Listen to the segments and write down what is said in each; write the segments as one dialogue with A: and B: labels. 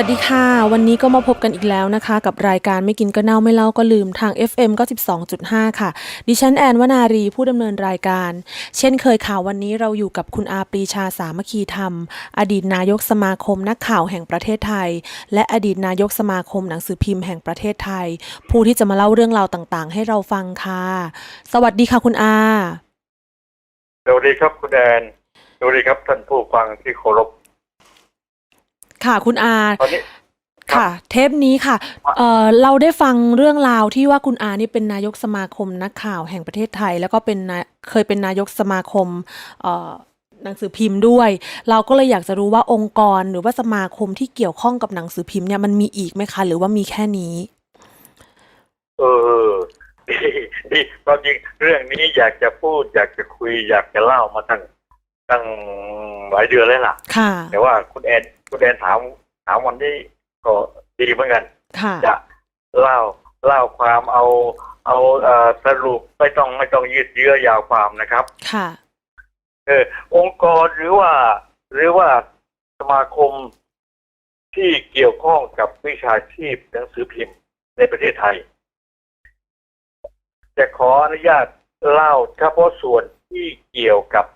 A: วัสดีค่ะ วันนี้ก็มาพบกันอีกแล้วนะคะ กับรายการไม่กินก็เน่าไม่เล่าก็ลืมทาง FM ก็ 12.5 ค่ะ ดิฉันแอนวนารีผู้ดำเนินรายการ เช่นเคยค่ะวันนี้เราอยู่กับคุณอาปรีชาสามัคคีธรรม อดีตนายกสมาคมนักข่าวแห่งประเทศไทย และอดีตนายกสมาคมหนังสือพิมพ์แห่งประเทศไทย ผู้ที่จะมาเล่าเรื่องราวต่างๆ ให้เราฟังค่ะ สวัสดีค่ะคุณอา
B: สวัสดีครับคุณแอนสวัสดีครับท่านผู้ฟังที่เคารพ
A: ค่ะคุณอา
B: ตอนนี้
A: ค่ะ เทปนี้ค่ะเอ่อเราได้ฟังเรื่องราวที่ว่าคุณอานี่เป็นนายกสมาคมนักข่าวแห่งประเทศไทย แล้วก็เป็นนายเคยเป็นนายกสมาคมเอ่อหนังสือพิมพ์ด้วย เราก็เลยอยากจะรู้ว่าองค์กรหรือว่าสมาคมที่เกี่ยวข้องกับหนังสือพิมพ์เนี่ยมันมีอีกไหมคะ หรือว่ามีแค่นี้
B: เออดีดีความจริงเรื่องนี้อยากจะพูด อยากจะคุย อยากจะเล่ามาตั้งตั้งหลายเดือนแล้วล่ะ
A: ค่ะ
B: แต่ว่าคุณแอน คุณแอนถามถามวันนี้ก็ดีเหมือนกัน
A: ค่ะ
B: จะเล่าเล่าความเอาเอาเอ่อสรุปไม่ต้องไม่ต้องยืดเยื้อยาวความนะครับ
A: ค่ะ
B: เออองค์กรหรือว่า หรือว่าสมาคมที่เกี่ยวข้องกับวิชาชีพหนังสือพิมพ์ในประเทศไทย จะขออนุญาตเล่าเฉพาะส่วนที่เกี่ยวกับ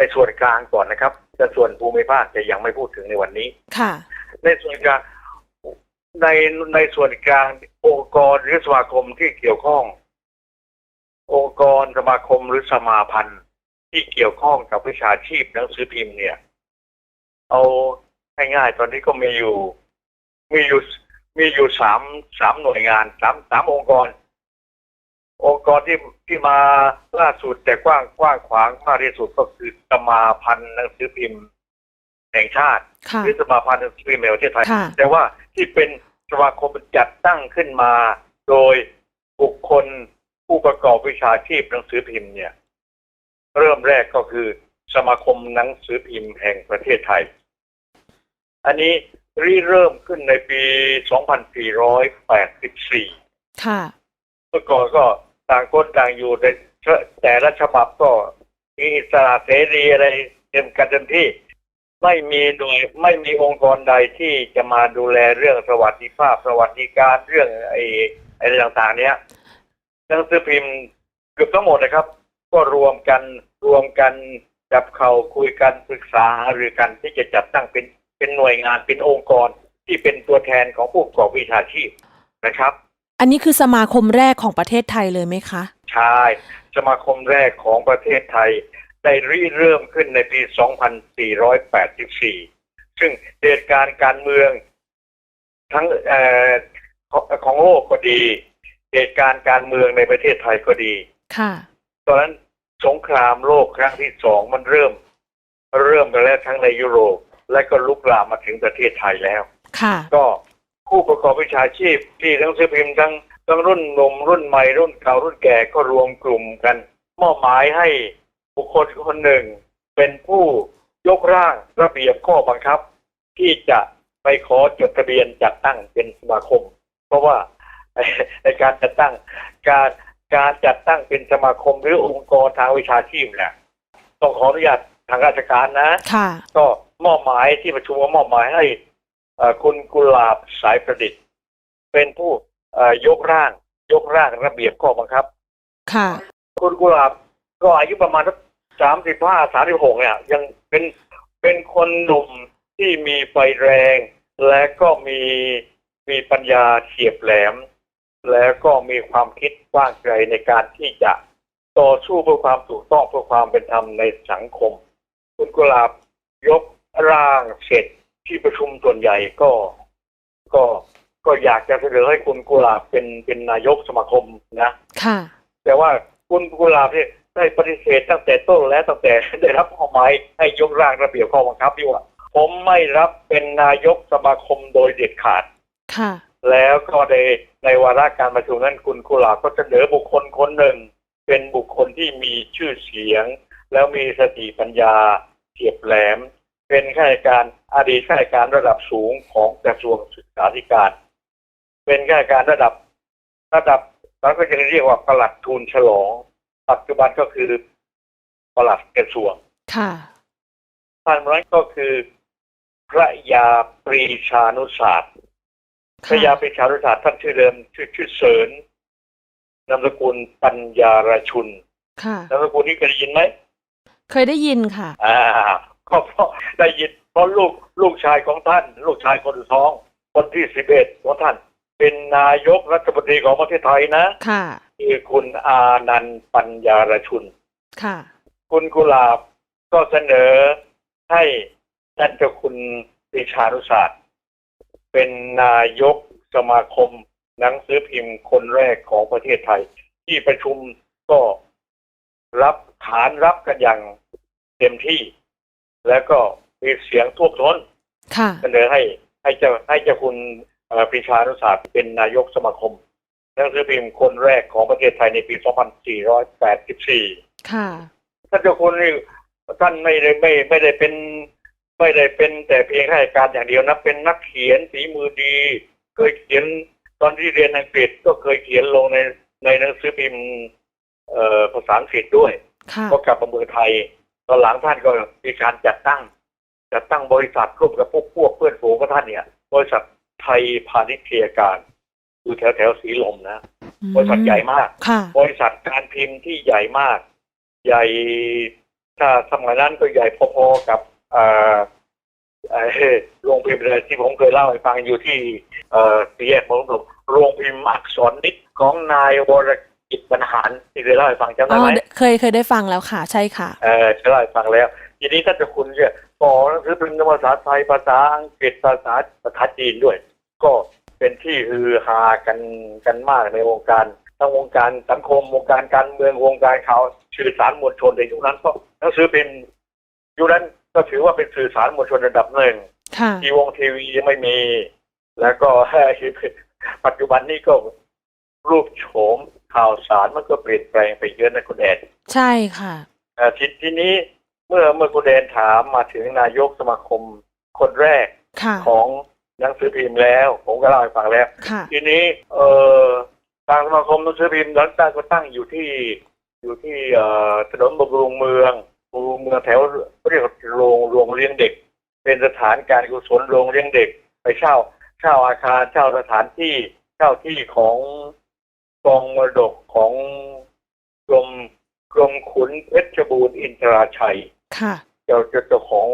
B: ในส่วนกลางก่อนนะครับแต่ส่วนภูมิภาคจะยังไม่พูดถึงในวันนี้
A: ค่ะ
B: ในส่วนกลางในในส่วนกลางองค์กรหรือสมาคมที่เกี่ยวข้อง องค์กรสมาคมหรือสมาพันธ์ที่เกี่ยวข้องกับวิชาชีพหนังสือพิมพ์เนี่ย เอาง่ายๆตอนนี้ก็มีอยู่ มีอยู่มีอยู่สามสามหน่วยงานสามสามองค์กร องค์กรที่ที่มาล่าสุดแต่กว้างกว้างขวางมากที่สุดก็คือสมาพันธ์หนังสือพิมพ์แห่งชาติ
A: ค่ะ
B: หรือสมาพันธ์หนังสือพิมพ์แห่งประเทศไทย
A: ค่ะ
B: แต่ว่าที่เป็นสมาคมจัดตั้งขึ้นมา โดยบุคคลผู้ประกอบวิชาชีพหนังสือพิมพ์เนี่ย เริ่มแรกก็คือสมาคมหนังสือพิมพ์แห่งประเทศไทย อันนี้ริเริ่มขึ้นในปี 2484
A: ค่ะ
B: เมื่อก่อนก็ ต่างคนต่างอยู่ในแต่ละฉบับก็มีอิสระเสรีอะไรเต็มกันเต็มที่ ไม่มีหน่วยไม่มีองค์กรใดที่จะมาดูแลเรื่องสวัสดิภาพ สวัสดิการเรื่องไอ้ไอ้อะไรต่างๆ เนี้ยหนังสือพิมพ์เกือบทั้งหมดนะครับ ก็รวมกันรวมกันจับเข่าคุยกันปรึกษาหรือกันที่จะจัดตั้งเป็นเป็นหน่วยงานเป็นองค์กรที่เป็นตัวแทนของผู้ประกอบวิชาชีพนะครับ
A: อันนี้คือสมาคมแรกของประเทศไทยเลยไหมคะ
B: ใช่ สมาคมแรกของประเทศไทย ได้ริเริ่มขึ้นในปี 2484 ซึ่งเหตุการณ์การเมืองทั้งเออของของโลกก็ดี เหตุการณ์การเมืองในประเทศไทยก็ดี
A: ค่ะ
B: ตอนนั้นสงครามโลกครั้งที่สองมันเริ่ม เริ่มกันแล้วทั้งในยุโรปและก็ลุกลามมาถึงประเทศไทยแล้ว
A: ค่ะ
B: ก็ ผู้ประกอบวิชาชีพ ที่ทั้งซื้อพิมพ์ทั้งทั้งรุ่นหนุ่มรุ่นใหม่รุ่นเก่ารุ่นแก่ก็รวมกลุ่มกัน มอบหมายให้บุคคลคนหนึ่ง เป็นผู้ยกร่างระเบียบข้อบังคับ ที่จะไปขอจดทะเบียนจัดตั้งเป็นสมาคม เพราะว่าในการจัดตั้งการการจัดตั้งเป็นสมาคมหรือองค์กรทางวิชาชีพเนี่ยต้องขออนุญาตทางราชการนะ
A: ค่ะ
B: ก็มอบหมายที่ประชุมก็มอบหมายให้เอ่อ คุณกุหลาบสายประดิษฐ์ เป็นผู้เอ่อยกร่างยกร่างระเบียบข้อบังคับ
A: ค่ะ
B: คุณกุหลาบก็อายุประมาณสามสิบห้าสามสิบหกเนี่ย ยังเป็นเป็นคนหนุ่มที่มีไฟแรง และก็มีมีปัญญาเฉียบแหลม แล้วก็มีความคิดกว้างไกลในการที่จะต่อสู้เพื่อความถูกต้องเพื่อความเป็นธรรมในสังคม คุณกุหลาบยกร่างเสร็จ ที่ประชุมส่วนใหญ่ก็ ก็ก็อยากจะเสนอให้คุณกุหลาบเป็นเป็นนายกสมาคมนะ
A: ค่ะ
B: แต่ว่าคุณกุหลาบเนี่ยได้ปฏิเสธตั้งแต่ต้นและตั้งแต่ได้รับข้อหมายให้ยกร่างระเบียบข้อบังคับที่ว่า ผมไม่รับเป็นนายกสมาคมโดยเด็ดขาด
A: ค่ะ
B: แล้วก็ในในวาระการประชุมนั้นคุณกุหลาบก็เสนอบุคคลคนหนึ่ง เป็นบุคคลที่มีชื่อเสียง แล้วมีสติปัญญาเฉียบแหลม เป็นข้าราชการอดีตข้าราชการระดับสูงของกระทรวงศึกษาธิการ เป็นข้าราชการระดับระดับเราก็จะเรียกว่าประหลัดทูลฉลอง ปัจจุบันก็คือประหลัดกระทรวง
A: ค่ะ
B: ท่านนั้นก็คือพระยาปรีชานุศาสตร์พระยาปรีชานุศาสตร์ท่านชื่อเดิมชื่อชื่อเสริญนามสกุลปัญญารชุน
A: ค่ะ
B: นามสกุลนี้เคยได้ยินไหม
A: เคยได้ยินค่ะ
B: อ่า ก็เพราะได้ยินเพราะลูกลูกชายของท่าน ลูกชายคนสุดท้อง คนที่สิบเอ็ดของท่าน เป็นนายกรัฐมนตรีของประเทศไทยนะ
A: ค่ะ
B: คือคุณอานันต์ปัญญารชุน
A: ค่ะ
B: คุณกุหลาบก็เสนอให้ท่านเจ้าคุณปรีชานุศาสตร์เป็นนายกสมาคมหนังสือพิมพ์คนแรกของประเทศไทย ที่ประชุมก็รับขานรับกันอย่างเต็มที่ แล้วก็มีเสียงท่วมท้น
A: ค่ะ
B: เสนอให้ให้เจ้าให้เจ้าคุณเอ่อปรีชานุศาสตร์เป็นนายกสมาคมหนังสือพิมพ์คนแรกของประเทศไทยในปี 2484
A: ค่ะ
B: ท่านเจ้าคุณนี่ท่านไม่ได้ไม่ไม่ได้เป็น ไม่ได้เป็นแต่เพียงข้าราชการอย่างเดียวนะเป็นนักเขียนฝีมือดี เคยเขียนตอนที่เรียนอังกฤษก็เคยเขียนลงในในหนังสือพิมพ์เอ่อภาษาอังกฤษด้วย
A: ค่ะ
B: ก็กลับมาเมืองไทย ตอนหลังท่านก็มีการจัดตั้ง จัดตั้งบริษัทร่วมกับพวกพวกเพื่อนฝูงของท่านเนี่ย บริษัทไทยพาณิชยการอยู่แถวแถวๆสีลมนะ บริษัทใหญ่มาก
A: ค่ะ
B: บริษัทการพิมพ์ที่ใหญ่มาก ใหญ่ ถ้าสมัยนั้นก็ใหญ่พอๆกับเอ่อเอ่อโรงพิมพ์เลยที่ผมเคยเล่าให้ฟังอยู่ที่เอ่อสี่แยกมรดกโรงพิมพ์อักษรนิดของนายวร กิจบรรหารที่เคยเล่าให้ฟังจำ
A: อ๋
B: ได้
A: อ
B: ไหม
A: เคยเคยได้ฟังแล้วค่ะ ใช่ค่ะ
B: เออจะเล่าให้ฟังแล้ว ทีนี้ถ้าจะคุณเนี่ยขอหนังสือพิมพ์ภาษาไทยภาษาอังกฤษภาษาภาษาจีนด้วย ก็เป็นที่ฮือฮากันกันมากในวงการทั้งวงการสังคมวงการการเมืองวงการข่าวสื่อสารมวลชนในยุคนั้นก็หนังสือพิมพ์ยุคนั้นก็ถือว่าเป็นสื่อสารมวลชนระดับหนึ่ง
A: ค่ะ
B: ทีวงทีวียังไม่มี แล้วก็ปัจจุบันนี้ก็รูปโฉม ข่าวสารมันก็เปลี่ยนแปลงไปเยอะนะคุณแอน
A: ใช่ค่ะ
B: เอ่อทีทีนี้เมื่อเมื่อคุณแดนถามมาถึงนายกสมาคมคนแรก
A: ค่ะ
B: ของหนังสือพิมพ์แล้ว ผมก็เล่าให้ฟังแล้ว
A: ค่ะ
B: ทีนี้เอ่อทางสมาคมหนังสือพิมพ์นั้นตั้งก็ตั้งอยู่ที่อยู่ที่เอ่อถนนบำรุงเมืองบำรุงเมืองแถวเรียกว่าโรงโรงเลี้ยงเด็ก เป็นสถานการกุศลโรงเลี้ยงเด็ก ไปเช่าเช่าอาคารเช่าสถานที่เช่าที่ของ กองมรดกของกรมกรมขุนเพชรบูรณ์อินทราชัย
A: ค่ะ
B: เจ้าเจ้าเจ้าของ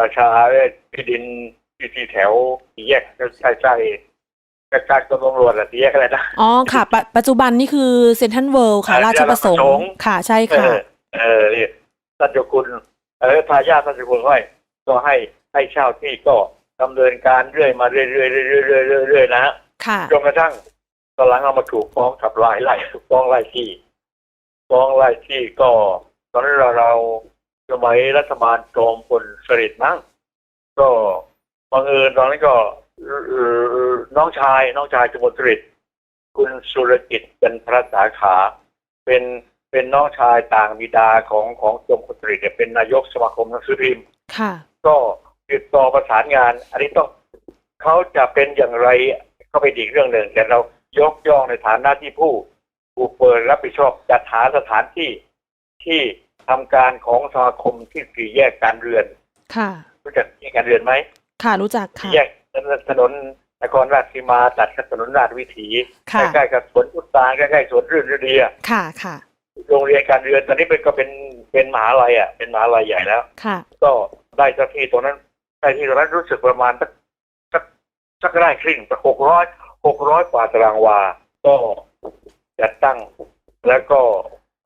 B: ราชาที่ดินที่ที่แถวสี่แยกใช่ใช่ใกล้ๆกรมตำรวจอะสี่แยกอะไรนะ
A: อ๋อค่ะ ปัจปัจจุบันนี่คือเซ็นทรัลเวิลด์ค่ะ
B: เอ่อ
A: ราชประสง
B: ราชประสงค์
A: ค์ค่ะใช่
B: เอ
A: ค่ะ
B: อเออนี่ท่านเจ้าคุณเออทายาทท่านเจ้าคุณห้อยก็ให้ให้เช่าที่ก็ดำเนินการเรื่อยมาเรื่อยๆเรื่อยๆเรื่อยๆเรื่อยๆเรื่อยๆนะฮะ
A: ค่ะ
B: จนกระทั่ง ตอนหลังเอามาถูกฟ้องขับไล่ไล่ฟ้องไล่ที่ฟ้องไล่ที่ก็ ตอนนั้นเราเราสมัยรัฐบาลจอมพลสฤษดิ์มั้งก็บังเอิญตอนนั้นก็เอ่อน้องชายน้องชายจอมพลสฤษดิ์คุณสุรกิจจันทรสาขา เป็นเป็นน้องชายต่างบิดาของของจอมพลสฤษดิ์เนี่ยเป็นนายกสมาคมหนังสือพิมพ์
A: ค่ะ
B: ก็ติดต่อประสานงาน อันนี้ต้องเขาจะเป็นอย่างไรก็เป็นอีกเรื่องหนึ่งแต่เรา ยกย่องในฐานะที่ผู้ผู้เปิดรับผิดชอบจัดหาสถานที่ที่ทำการของสมาคมที่สี่แยกการเรือน
A: ค่ะ
B: รู้จักที่การเรือนไหม
A: ค่ะรู้จัก
B: สี่
A: ค่ะ
B: แยกถนนนครราชสีมาตัดกับถนนราชวิถี
A: ค่ะ
B: ใกล้ๆกับสวนพุทธาใกล้ๆสวนรื่นฤดีอะ
A: ค่ะค่ะ
B: โรงเรียนการเรือนตอนนี้เป็นก็เป็นเป็นมหาลัยอะเป็นมหาลัยใหญ่แล้ว
A: ค่ะ
B: ก็ได้เจ้าที่ตรงนั้นได้ที่ตรงนั้นรู้สึกประมาณสักสักสักไร่ครึ่งหกร้อย หกร้อยกว่าตารางวา ก็จัดตั้ง แล้วก็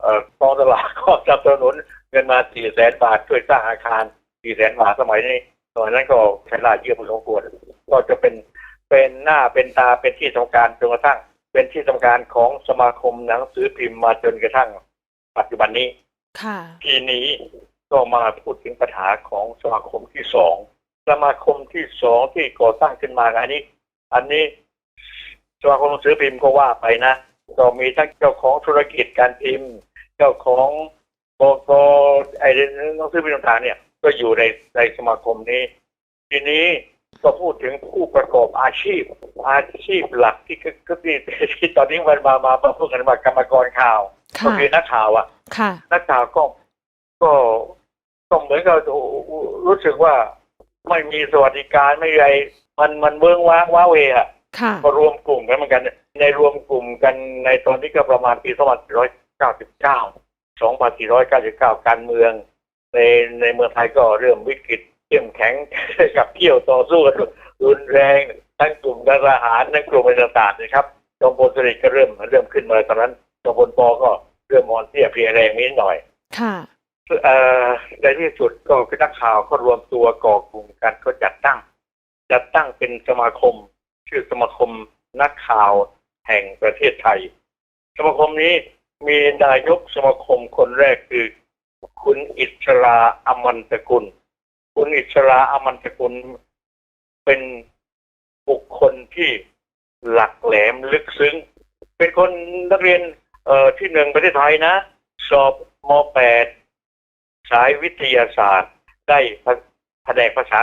B: เอ่อกองตลาดก็สนับสนุนเงินมาสี่แสนบาทช่วยสร้างอาคารสี่แสนบาทสมัยนี้ตอนนั้นก็ใช้รายเยอะพอสมควรก็จะเป็นเป็นหน้าเป็นตาเป็นที่ทำการจนกระทั่ง เป็นที่ทำการของสมาคมหนังสือพิมพ์มาจนกระทั่ง ปัจจุบันนี้
A: ค่ะ
B: ทีนี้ก็มาพูดถึงปัญหาของสมาคมที่สองสมาคมที่สองที่ก่อตั้งขึ้นมาอันนี้ อันนี้ สมาคมหนังสือพิมพ์ก็ว่าไปนะก็มีทั้งเจ้าของธุรกิจการพิมพ์ เจ้าของโกโกไอ้หนังสือพิมพ์ต่างๆเนี่ย ก็อยู่ในในสมาคมนี้ ทีนี้ก็พูดถึงผู้ประกอบอาชีพ อาชีพหลักที่ก็ก็ที่ที่ตอนนี้มันมามามาพูดกันว่ากรรมกรข่าวก็
A: ค่ะ
B: คือนักข่าวอะ
A: ค่ะ
B: นักข่าวก็ก็ก็เหมือนกับรู้สึกว่าไม่มีสวัสดิการไม่มีอะไรมันมันเบื้องว้างว้าเวอะ
A: ค่ะ
B: ก็รวมกลุ่มกันเหมือนกันในรวมกลุ่มกันในตอนนี้ก็ประมาณปี2499 2499 การเมือง ในในเมืองไทยก็เริ่มวิกฤตเข้มแข็งกับเกี่ยวต่อสู้กันรุนแรงทั้งกลุ่มทหารทั้งกลุ่มอะไรต่างๆนะครับจอมพลสฤษดิ์ก็เริ่มเริ่มขึ้นมาตอนนั้นจอมพลปก็เริ่มอ่อนเสียเพลียแรงนิดหน่อย
A: ค่ะ
B: เอ่อในที่สุดก็คือนักข่าวก็รวมตัวก่อกลุ่มกันก็จัดตั้ง จัดตั้งเป็นสมาคม ชื่อสมาคมนักข่าวแห่งประเทศไทย สมาคมนี้มีนายกสมาคมคนแรกคือ คุณอิสราอมันตกุล คุณอิสราอมันตกุล เป็นบุคคลที่หลักแหลมลึกซึ้ง เป็นคนนักเรียนเอ่อที่หนึ่งประเทศไทยนะ สอบม .8 สายวิทยาศาสตร์ ได้แผนกภาษา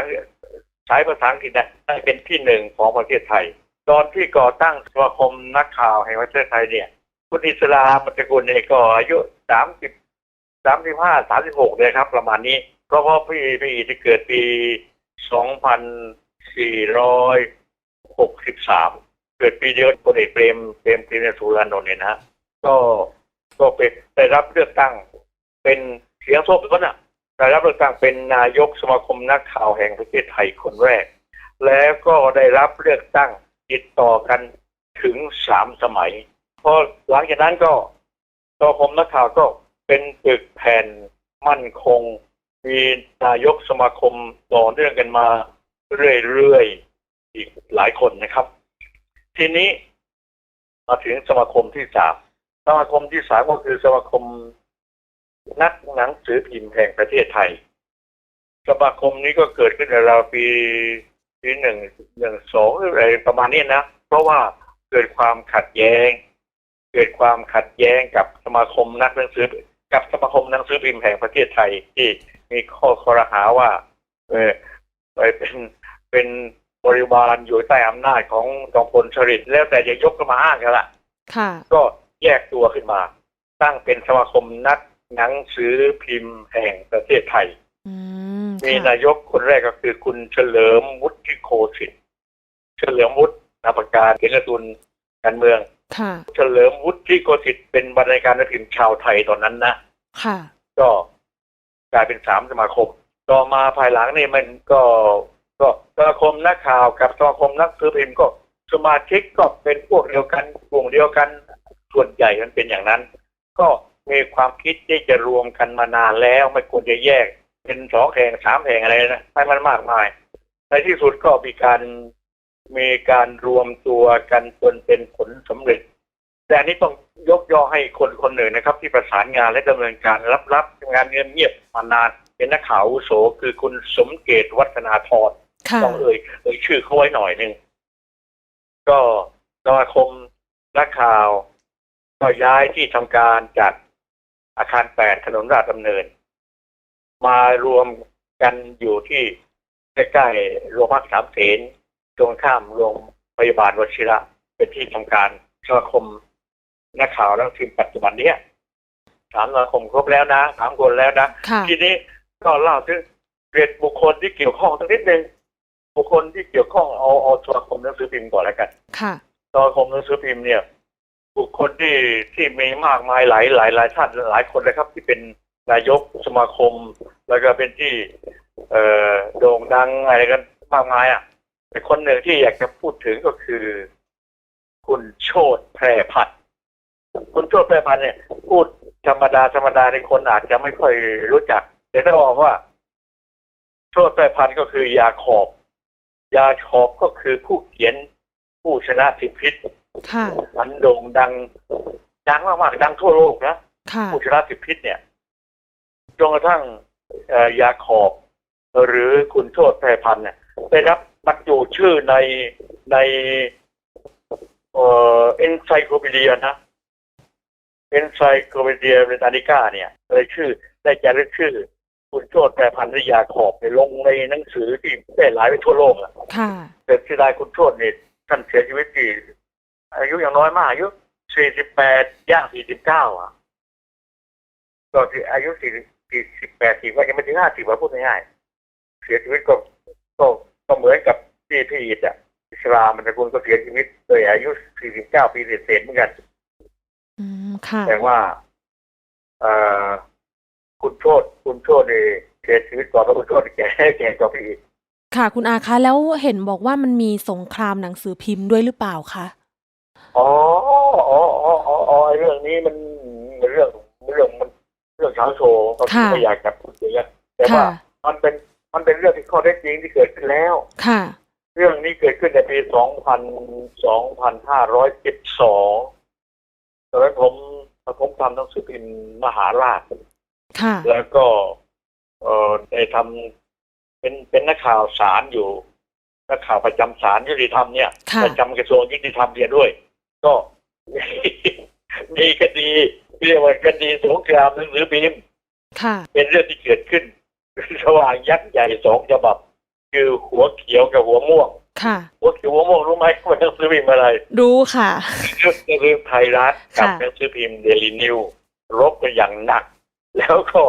B: สายภาษาอังกฤษได้เป็นที่หนึ่งของประเทศไทย ตอนที่ก่อตั้งสมาคมนักข่าวแห่งประเทศไทยเนี่ย คุณอิสลาปัจกุลเนี่ยก็อายุสามสิบสามสิบห้าสามสิบหกเลยครับ ประมาณนี้ เพราะว่าพี่พี่ที่เกิดปีสองพันสี่ร้อยหกสิบสามเกิดปีเดียวกับพลเอกเปรมเปรมตินสุรานนท์เนี่ยนะก็ก็เป็นได้รับเลือกตั้งเป็นเสียงโซ่ก็น่ะ ได้รับเลือกตั้งเป็นนายกสมาคมนักข่าวแห่งประเทศไทยคนแรก แล้วก็ได้รับเลือกตั้งติดต่อกันถึงสามสมัย พอหลังจากนั้นก็สมาคมนักข่าวก็เป็นตึกแผ่นมั่นคง มีนายกสมาคมต่อเนื่องกันมาเรื่อยๆอีกหลายคนนะครับ ทีนี้มาถึงสมาคมที่สามสมาคมที่สามก็คือสมาคม นักหนังสือพิมพ์แห่งประเทศไทย สมาคมนี้ก็เกิดขึ้นในราวปีปีหนึ่งหนึ่งสองหรืออะไรประมาณนี้นะ เพราะว่าเกิดความขัดแย้ง เกิดความขัดแย้งกับสมาคมนักหนังสือกับสมาคมหนังสือพิมพ์แห่งประเทศไทย ที่มีข้อคอรหาว่า เออไปเป็นเป็นบริวารอยู่ใต้อำนาจของจอมพลสฤษดิ์แล้วแต่จะยกขึ้นมาอ้างกันละ
A: ค่ะ
B: ก็แยกตัวขึ้นมา ตั้งเป็นสมาคมนัก หนังสือพิมพ์แห่งประเทศไทย
A: อืม
B: มี
A: ค่ะ
B: นายกคนแรกก็คือคุณเฉลิมวุฒิโคสิทธิ์เฉลิมวุฒินาประการเกณฑ์ตุลการเมือง
A: ค่ะ
B: เฉลิมวุฒิโกสิทธิ์เป็นบรรณาธิการหนังสือพิมพ์ชาวไทยตอนนั้นนะ
A: ค่ะ
B: ก็กลายเป็นสามสมาคม ต่อมาภายหลังนี่มันก็ก็สมาคมนักข่าวกับสมาคมนักสือพิมพ์ก็สมาชิกก็เป็นพวกเดียวกันกลุ่มเดียวกันส่วนใหญ่มันเป็นอย่างนั้น ก็ มีความคิดที่จะรวมกันมานานแล้ว ไม่ควรจะแยก เป็นสองแห่งสามแห่งอะไรนะให้มันมากมาย ในที่สุดก็มีการมีการรวมตัวกันจนเป็นผลสำเร็จ แต่อันนี้ต้องยกย่อให้คนคนหนึ่งนะครับ ที่ประสานงานและดำเนินการรับๆทำงานเงียบเงียบๆมานานเป็นนักข่าวอาวุโสคือคุณสมเกตวัฒนาธร
A: ค่ะ
B: ต้องเอ่ยเอ่ยชื่อเขาไว้หน่อยหนึ่งก็สมาคมนักข่าว ก็ย้ายที่ทำการจาก อาคารแปดถนนราชดำเนิน มารวมกันอยู่ที่ใกล้ๆโรงพักสามเสนตรงข้ามโรงพยาบาลวชิระ เป็นที่ทำการสมาคมนักข่าวและทีมปัจจุบันเนี้ยสามสมาคมครบแล้วนะสามคนแล้วนะ
A: ค่ะ
B: ทีนี้ก็เล่าถึงเกรดบุคคลที่เกี่ยวข้องสักนิดหนึ่งบุคคลที่เกี่ยวข้องเอาเอาสมาคมหนังสือพิมพ์ก่อนแล้วกัน
A: ค่ะ
B: สมาคมหนังสือพิมพ์เนี่ย บุคคลที่ที่มีมากมายหลายหลายหลายท่านหลายคนเลยครับ ที่เป็นนายกสมาคม แล้วก็เป็นที่ เอ่อโด่งดังอะไรกันมากมายอะแต่คนหนึ่งที่อยากจะพูดถึงก็คือ คุณโชตแพร่พันธ์คุณโชตแพร่พันธ์เนี่ย พูดธรรมดาธรรมดาในคนอาจจะไม่ค่อยรู้จัก แต่ถ้าบอกว่า โชตแพร่พันธ์ก็คือยาขอบ ยาขอบก็คือผู้เขียนผู้ชนะสิพิษ
A: ค่ะ
B: มันโด่งดัง ดังมากๆดังทั่วโลกนะ
A: ค่ะ
B: ผู้ชนะสิบพิษเนี่ยจนกระทั่งเอ่อยาขอบ หรือคุณโชตแพร่พันธ์เนี่ยได้รับบรรจุชื่อในในเอ่อเอนไซโคปีเดียนะเอนไซโคปีเดียเบรตานิก้าเนี่ยเลยชื่อ ได้จารึกชื่อ คุณโชตแพร่พันธ์หรือยาขอบเนี่ยลงในหนังสือที่ได้หลายไปทั่วโลกอะ
A: ค่ะ
B: แต่ที่ได้คุณโชตเนี่ยท่านเสียชีวิตที่ อายุอย่างน้อยมากอายุสี่สิบแปดย่างสี่สิบเก้าอะก็ที่อายุสี่สี่สิบแปดสี่ว่ายังไม่ถึงห้าสิบว่าพูดง่ายๆเสียชีวิตก็ก็ก็เหมือนกับที่พี่อิดอะอิสลามมันตระกูลก็เสียชีวิตโดยอายุ49ปีเศษๆเหมือนกัน
A: อืมค่ะ
B: แต่ว่าเอ่อคุณโชดคุณโชดนี่เสียชีวิตก่อนแล้วคุณโชดแก่แก่กว่าพี่อิด
A: ค่ะ คุณอาคะแล้วเห็นบอกว่ามันมีสงครามหนังสือพิมพ์ด้วยหรือเปล่าคะ
B: อ๋ออ๋ออ๋ออ๋ออ๋อไอ้เรื่องนี้มันเรื่องเรื่องมันเรื่องเช้าโชว์ก็
A: ค่ะ
B: ไม่อยากจะพูดอย่างนี้นแต่ว่า
A: ค่ะ
B: มันเป็นมันเป็นเรื่องที่ข้อเท็จจริงที่เกิดขึ้นแล้ว
A: ค่ะ
B: เรื่องนี้เกิดขึ้นในปี2000 2512ตอนนั้นผมผมทำหนังสือพิมพ์มหาราช
A: ค่ะ
B: แล้วก็ เอ่อได้ทำเป็นเป็นนักข่าวสารอยู่นักข่าวประจำสารยุติธรรมเนี่ย
A: ค่ะ
B: ประจำกระทรวงยุติธรรมเนี่ยด้วย ก็มีคดีเรียกว่าคดีสงครามหนังสือพิมพ์
A: ค่ะ
B: เป็นเรื่องที่เกิดขึ้น ระหว่างยักษ์ใหญ่สองฉบับ คือหัวเขียวกับหัวม่วง
A: ค่ะ
B: หัวเขียวหัวม่วงรู้ไหมว่าหนังสือพิมพ์อะไร
A: รู้ค่ะ
B: หนังสือพิมพ์ไทยรัฐกับ
A: ค่ะ
B: หนังสือพิมพ์เดลินิวรบกันอย่างหนัก แล้วก็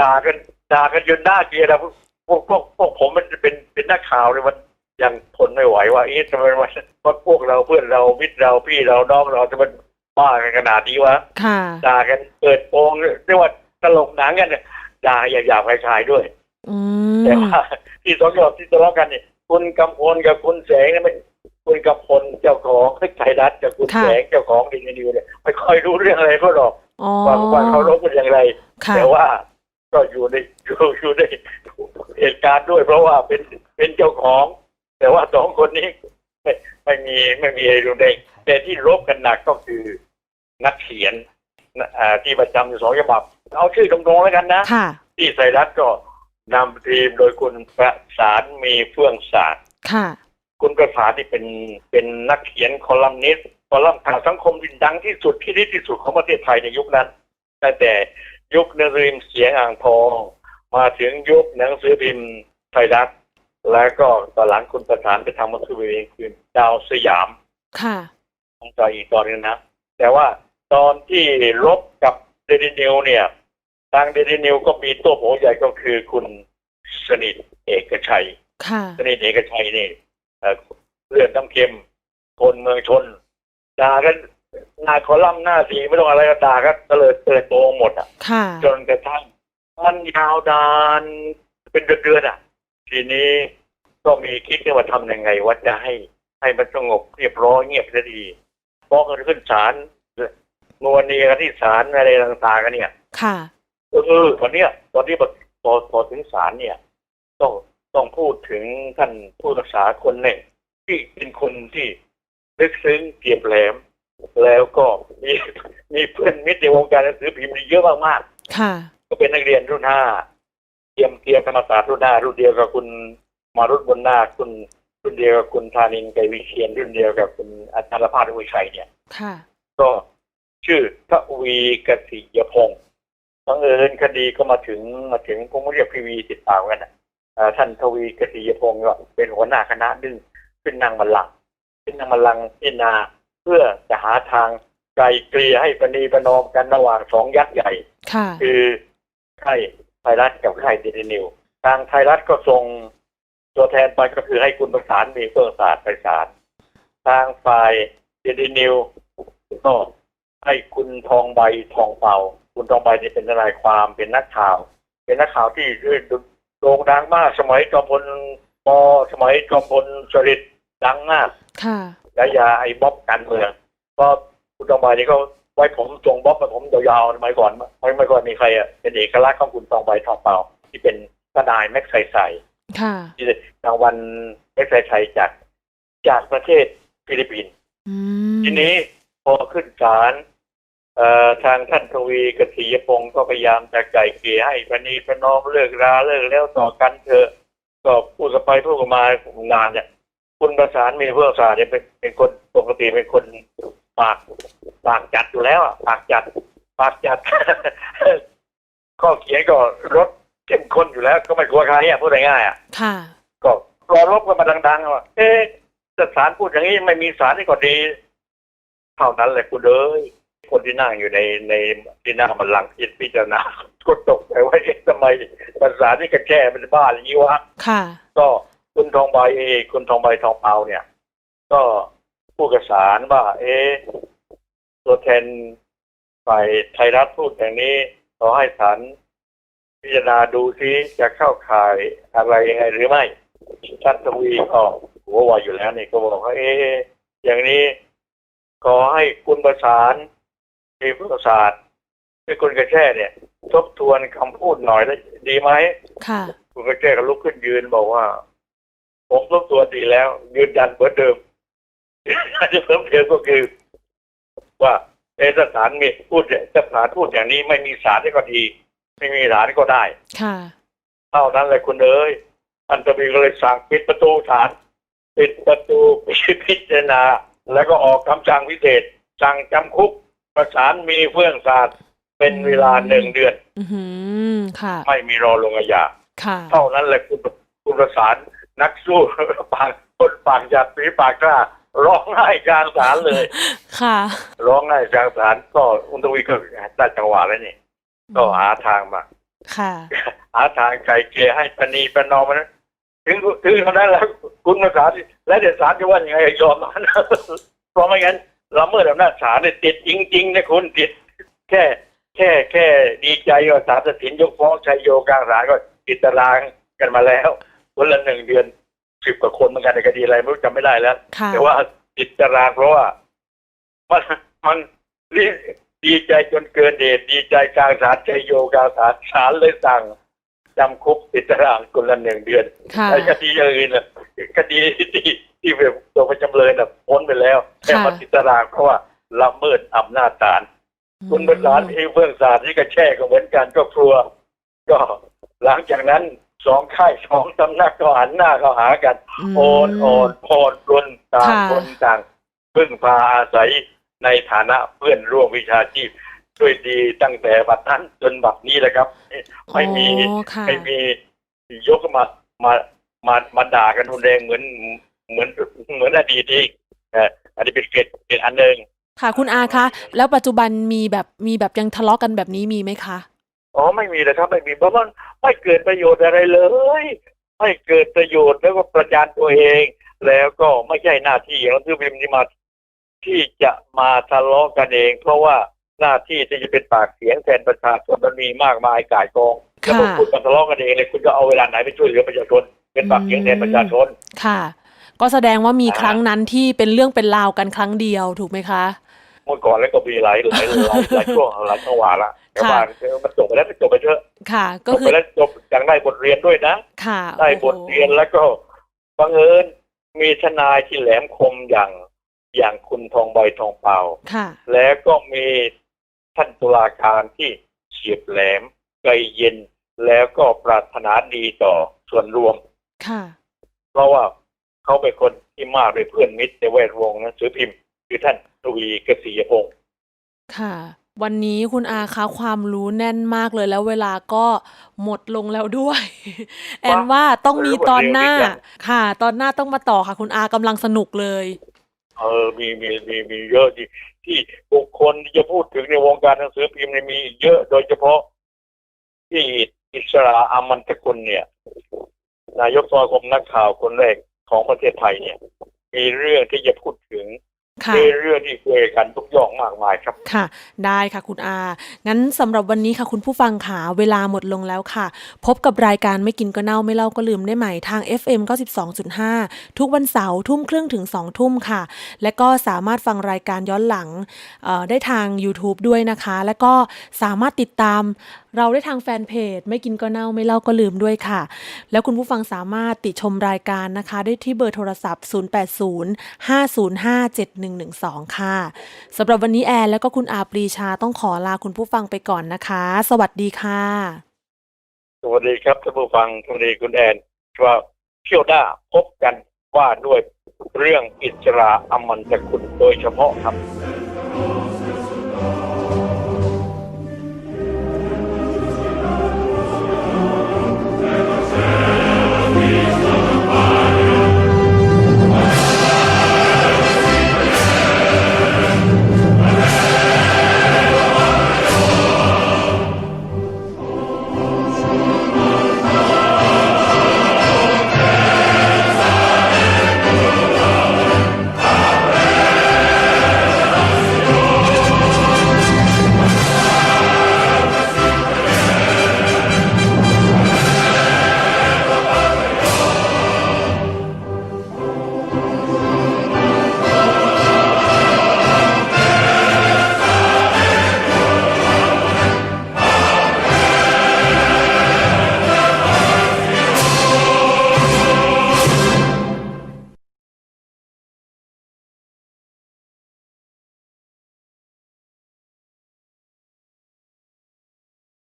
B: ด่ากันด่ากันจนหน้าเกลียดนะพวกพวกพวกผมมันเป็นเป็นนักข่าวเลยมัน ยังทนไม่ไหวว่าเอ๊ะทำไมมันว่าพวกเราเพื่อนเรามิตรเราพี่เราน้องเราจะมันบ้ากันขนาดนี้วะ
A: ค่ะ
B: ด่ากันเปิดโปงเรียกว่าตลกหนังกันเนี่ยด่าอย่าหยาบคายๆด้วย
A: อื
B: แต่
A: ม
B: ว่าที่สองยอดที่ทะเลาะกันเนี่ยคุณกำพลกับคุณแสงเนี่ยไม่คุณกำพลเจ้าของไทยรัฐกับคุณ
A: ค่ะ
B: แสงเจ้าของดินนิวเนี่ยไม่ค่อยรู้เรื่องอะไรก็หรอก
A: อ๋อ
B: ว่าว่าเขารบกันอย่างไร
A: ค่ะ
B: แต่ว่าก็อยู่ในอยู่อยู่ในเหตุการณ์ด้วย เพราะว่าเป็นเป็นเจ้าของ แต่ว่าสองคนนี้ไม่ไม่มีไม่มีอะไรรู้ได้แต่ที่รบกันหนักก็คือนักเขียนนะอ่าที่ประจำอยู่สองฉบับ เอาชื่อตรงๆแล้วกันนะ
A: ค่ะ
B: ที่ไทยรัฐก็นำทีมโดยคุณประสานมีเฟื่องศาสตร์
A: ค่ะ
B: คุณประสานที่เป็นเป็นนักเขียนคอลัมนิสต์คอลัมน์ข่าวสังคมที่ดังที่สุดที่ดีที่สุดของประเทศไทยในยุคนั้นตั้งแต่ยุคหนังสือพิมพ์เสียงอ่างทอง มาถึงยุคหนังสือพิมพ์ไทยรัฐ แล้วก็ตอนหลังคุณประสานไปทำหนังสือพิมพ์เองคือดาวสยาม
A: ค่ะ
B: ของใจอีกตอนนึงนะ แต่ว่าตอนที่รบกับเดลินิวเนี่ย ทางเดลินิวก็มีตัวโผใหญ่ก็คือคุณสนิทเอกชัย
A: ค่ะ
B: สนิทเอกชัยนี่เอ่อเลือดน้ำเค็ม คนเมืองชนด่ากันหน้าคอลัมน์หน้าสีไม่ต้องอะไรก็ด่ากันเตลิดเตลิดโตงหมดอะ
A: ค่ะ
B: จนกระทั่งมันยาวนานเป็นเดือนๆอะ ทีนี้ก็มีคิดกันว่าทำยังไงว่าจะให้ให้มันสงบเรียบร้อยเงียบสักทีฟ้องกันขึ้นศาลนวลเนียกันที่ศาลอะไรต่างๆกันเนี่ย
A: ค่ะ
B: เออตอนเนี้ย ตอนที่พอพอพอถึงศาลเนี่ย ต้องต้องพูดถึงท่านผู้รักษาคนหนึ่งที่เป็นคนที่ลึกซึ้งเกียบแหลม แล้วก็มีมีเพื่อนมิตรในวงการหนังสือพิมพ์นี่เยอะมากๆ
A: ค่ะ
B: ก็เป็นนักเรียนรุ่นห้า เตรียมเตรียมธรรมศาสตร์รุ่นห้ารุ่นเดียวกับคุณมารุตบนนาคคุณรุ่นเดียวกับคุณธานินไกรวิเชียนรุ่นเดียวกับคุณอาจารย์ภาสอุชัยเนี่ย
A: ค่ะ
B: ก็ชื่อทวีกสิยพงศ์บังเอิญคดีก็มาถึงมาถึงผมเรียกพีวีติดตามกันนะอ่าท่านทวีกสิยพงศ์ก็เป็นหัวหน้าคณะดึงขึ้นนางบัลลังก์ขึ้นนางบัลลังก์พิจารณาเพื่อจะหาทางไกลเกลี่ยให้ปณีประนอมกันระหว่างสองยักษ์ใหญ่
A: ค่ะ
B: คือค่าย ไทยรัฐกับค่ายเดลินิวทางไทยรัฐก็ส่งตัวแทนไปก็คือให้คุณประสานมีเพื่อศาสตร์ไปศาลทางฝ่ายเดลินิวก็ให้คุณทองใบทองเป่า คุณทองใบนี่เป็นทนายความเป็นนักข่าว เป็นนักข่าวที่โด่งดังมากสมัยจอมพลปสมัยจอมพลสฤษดิ์ดังมาก
A: ค่ะ
B: ฉายาไอ้บ๊อบการเมืองก็คุณทองใบนี่ก็ ไว้ผมทรงบ๊อบมาผมยาวๆสมัยก่อนไม่ไม่ก่อนมีใครอะเป็นเอกลักษณ์ของคุณทองใบทองเปล่า ที่เป็นทนายแม็กไซไซ
A: ค่ะ
B: ที่รางวัลแม็กไซไซจากจากประเทศฟิลิปปินส์
A: อืม
B: ทีนี้พอขึ้นศาลเอ่อทางท่านทวีกษียพงศ์ก็พยายามจะไกล่เกลี่ยให้ปณีประนอมเลิกราเลิกแล้วต่อกันเถอะก็พูดกันไปพูดกันมานานเนี่ยคุณประสานมีเพื่อนศาสตร์เนี่ยเป็นเป็นคนปกติเป็นคนปากปากจัดอยู่แล้วอะปากจัด ปากจัดข้อเขียนก็รถเข้มข้นอยู่แล้ว ก็ไม่กลัวใครอะพูดง่ายๆอะ
A: ค่ะ
B: ก็รอรบกันมาดังๆว่าเอ๊ะถ้าศาลพูดอย่างนี้ไม่มีศาลนี่ก็ดี เท่านั้นแหละคุณเอ้ยคนที่นั่งอยู่ในในที่นั่งบัลลังก์คิดพิจารณาก็ตกใจว่าเอ๊ะทำไมภาษาที่กระแช่เป็นบ้าอย่างนี้วะ
A: ค่ะ
B: ก็คุณทองใบเองคุณทองใบทองเปาเนี่ย ก็ ผู้กระสานว่า เอ๊ะตัวแทนฝ่ายไทยรัฐพูดอย่างนี้ขอให้ศาลพิจารณาดูซิจะเข้าข่ายอะไรยังไงหรือไม่ท่านทวีก็หัวไวอยู่แล้วนี่ก็บอกว่าเอ๊ะอย่างนี้ขอให้คุณประสานทีมประสาทให้คุณกระแช่เนี่ย ทบทวนคำพูดหน่อยได้ดีไหม
A: ค่ะ
B: คุณกระแช่ก็ลุกขึ้นยืนบอกว่า ผมทบทวนดีแล้ว ยืนยันเหมือนเดิม ที่เพิ่มเติมก็คือ ว่าเอกสารมีพูดเนี่ยถ้าศาลพูดอย่างนี้ไม่มีสารนี่ก็ดี ไม่มีสารก็ได้
A: ค่ะ
B: เท่านั้นเลยคุณเอ้ยท่านตบีก็เลยสั่งปิดประตูศาลปิดประตูพิจารณา แล้วก็ออกคำสั่งพิเศษ สั่งจำคุกประสานมีเฟื่องศาสตร์เป็นเวลาหนึ่งเดือน
A: อือหือค่ะ
B: ไม่มีรอลงอาญา
A: ค่ะ
B: เท่านั้นแหละคุณคุณประสานนักสู้ปากคนปากหยัดฝีปากกล้า ร้องไห้กลางศาลเลย
A: ค่ะ
B: ร้องไห้กลางศาลก็อุนทวีก็ได้จังหวะแล้วนี่ก็หาทางมา
A: ค่ะ
B: หาทางไกลเกลี่ยให้ปณีประนอมมันถึงถึงเท่านั้นแล้วคุณประสานและเดี๋ยวศาลจะว่ายังไงยอมมันเพราะไม่งั้นเราเมื่ออำนาจศาลเนี่ยติดจริงๆนะคุณติด แค่ แค่แค่ดีใจว่าศาลตัดสินยกฟ้องชัยโยกลางศาลก็ติดตารางกันมาแล้ววันละหนึ่งเดือน สิบกว่าคนเหมือนกันในคดีอะไรไม่รู้จำไม่ได้แล้ว
A: ค่ะ
B: แต่ว่าติดตารางเพราะว่ามันมันรีดีใจจนเกินเหตุดีใจกลางศาลชัยโยกลางศาลศาลเลยสั่งจำคุกติดตารางคนละหนึ่งเดือน
A: ค่ะ
B: ไอ้คดีอย่างอื่นน่ะคดีที่ที่เป็นตัวเป็นจำเลยน่ะพ้นไปแล้วแค่มาติดตารางเพราะว่าละเมิดอำนาจศาลคุณประสานเองเฟื่องศาสตร์ที่ก็แช่ก็เหมือนกันก็ครัว ก็หลังจากนั้น สองค่ายสองตำนักก็หันหน้าเข้าหากัน
A: ม
B: โอนโอนพรปลนต่าง
A: ค่ะ
B: คนต่างพึ่งพาอาศัยในฐานะเพื่อนร่วมวิชาชีพด้วยดีตั้งแต่บัดนั้นจนบัดนี้แหละครับ ไม่มี
A: อ๋อค่ะ
B: ไม่มียกมามามามาด่ากันรุนแรงเหมือนเหมือนเหมือนอดีตอีกเอ่ออันนี้เป็นเกตเป็นอันหนึ่ง
A: ค่ะคุณอาคะ แล้วปัจจุบันมีแบบมีแบบยังทะเลาะกันแบบนี้มีไหมคะ
B: อ๋อไม่มีเลยครับไม่มีเพราะมันไม่เกิดประโยชน์อะไรเลย ไม่เกิดประโยชน์แล้วก็ประจานตัวเอง แล้วก็ไม่ใช่หน้าที่ของหนังสือพิมพ์ที่มาที่จะมาทะเลาะกันเอง เพราะว่าหน้าที่ที่จะเป็นปากเสียงแทนประชาชนมันมีมากมายก่ายกองแล้วพอ
A: ค่ะ
B: คุณมาทะเลาะกันเองเลยคุณจะเอาเวลาไหนไปช่วยเหลือประชาชนเป็นปากเสียงแทนประชาชน
A: ค่ะ ก็แสดงว่ามี
B: อ่า
A: ครั้งนั้นที่เป็นเรื่องเป็นราวกันครั้งเดียวถูกไหมคะ
B: เมื่อก่อนแล้วก็มีหลายหลายหลายหลายช่วงหลายจังหวะละ แต่ว่ามันจบไปแล้วจบไปเถอะ
A: ค่ะ
B: จ
A: ก็
B: บ
A: คื
B: ไป
A: อ
B: แล้วจบอย่างได้บทเรียนด้วยนะ
A: ค่ะ
B: ได้
A: โอ้
B: บ
A: โห
B: ทเรียนแล้วก็บังเอิญมีทนายที่แหลมคมอย่างอย่างคุณทองใบทองเปา
A: ค่ะ
B: แล้วก็มีท่านตุลาการที่เฉียบแหลมใจเย็นแล้วก็ปรารถนาดีต่อส่วนรวม
A: ค่ะ
B: เพราะว่าเขาเป็นคนที่มากเป็นเพื่อนมิตรในแวดวงหนังสือพิมพ์ คือท่านทวีกษียพงศ์
A: ค่ะ วันนี้คุณอาคะความรู้แน่นมากเลยแล้วเวลาก็หมดลงแล้วด้วย แอนว่าต้องมีตอนหน้า ค่ะ ตอนหน้าต้องมาต่อค่ะ คุณอากำลังสนุกเลย
B: เออมีมีมีมีเยอะที่ที่บุคคลที่จะพูดถึงในวงการหนังสือพิมพ์เนี่ยมีเยอะโดยเฉพาะ ที่อิสราอามันตกุลเนี่ย นายกสมาคมนักข่าวคนแรกของประเทศไทยเนี่ย มีเรื่องที่จะพูดถึง
A: ค่ะ
B: มีเรื่องที่คุยกันทุกย่องมากมายครับ
A: ค่ะ ได้ค่ะคุณอา งั้นสำหรับวันนี้ค่ะคุณผู้ฟังค่ะเวลาหมดลงแล้วค่ะ พบกับรายการไม่กินก็เน่าไม่เล่าก็ลืมได้ใหม่ทาง FM 92.5 ทุกวันเสาร์ทุ่มครึ่งถึง 2 ทุ่มค่ะ และก็สามารถฟังรายการย้อนหลังเอ่อได้ทาง YouTube ด้วยนะคะ และก็สามารถติดตาม เราได้ทางแฟนเพจ ไม่กินก็เน่าไม่เล่าก็ลืมด้วยค่ะ แล้วคุณผู้ฟังสามารถติชมรายการนะคะ ได้ที่เบอร์โทรศัพท์ 0805057112 ค่ะสำหรับวันนี้แอนแล้วก็คุณอาปรีชาต้องขอลาคุณผู้ฟังไปก่อนนะคะ สวัสดีค่ะ
B: สวัสดีครับท่านผู้ฟังสวัสดีคุณแอนว่าเที่ยวหน้าพบกันว่าด้วยเรื่องอิสราอมันตกุลโดยเฉพาะครับ